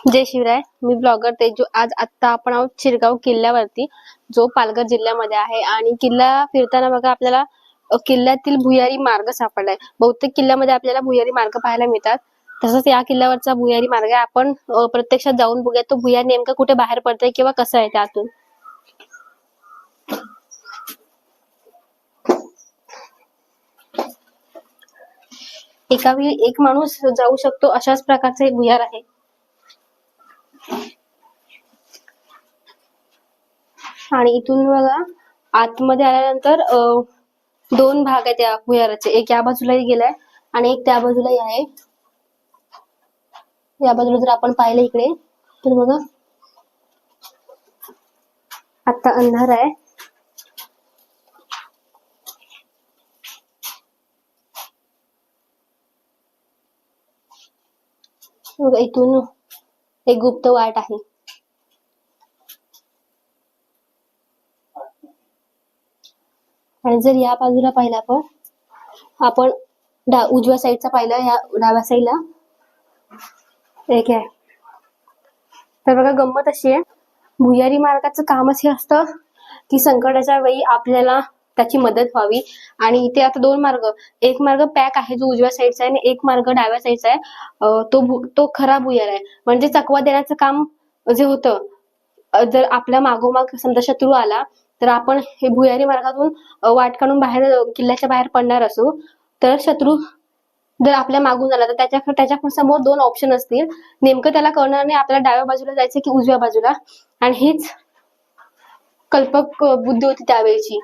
जय शिवराय. मी ब्लॉगर तेजू. आज आत्ता आपण आहोत शिरगाव किल्ल्यावरती जो पालघर जिल्ह्यामध्ये आहे. आणि किल्ला फिरताना बघा आपल्याला किल्ल्यातील भुयारी मार्ग सापडलाय. बहुतेक किल्ल्यामध्ये आपल्याला भुयारी मार्ग पाहायला मिळतात. तसंच या किल्ल्यावरचा भुयारी मार्ग आहे. आपण प्रत्यक्षात जाऊन बघूया तो भुयार नेमका कुठे बाहेर पडतोय किंवा कसं आहे त्यातून. एका वेळी एक माणूस जाऊ शकतो अशाच प्रकारचा एक भुयार आहे. आणि इथून बघा आतमध्ये आल्यानंतर दोन भाग आहेत या भुयाराचे. एक या बाजूलाही गेलाय आणि एक त्या बाजूलाही आहे. या बाजूला जर आपण पाहिलं इकडे तर बघा. आता अंधार आहे. बघा इथून एक गुप्त वाट आहे. आणि जर या बाजूला पाहिलं आपण आपण डा उजव्या साईडचा पाहिलं या डाव्या साईडला. एक आहे तर बघा गंमत अशी आहे. भुयारी मार्गाचं कामच हे असतं की संकटाच्या वेळी आपल्याला त्याची मदत व्हावी. आणि इथे आता दोन मार्ग. एक मार्ग पॅक आहे जो उजव्या साईडचा आहे आणि एक मार्ग डाव्या साईडचा आहे. तो तो खरा भुयार आहे. म्हणजे चकवा देण्याचं काम जे होतं जर आपल्या मागोमाग समजा शत्रू आला तर आपण हे भुयारी मार्गातून वाट काढून बाहेर किल्ल्याच्या बाहेर पडणार असू. तर शत्रू जर आपल्या मागून आला तर त्याच्या त्याच्यासमोर दोन ऑप्शन असतील. नेमकं त्याला कळणार नाही आपल्याला डाव्या बाजूला जायचं की उजव्या बाजूला. आणि हीच कल्पक बुद्धी होती त्यावेळेची.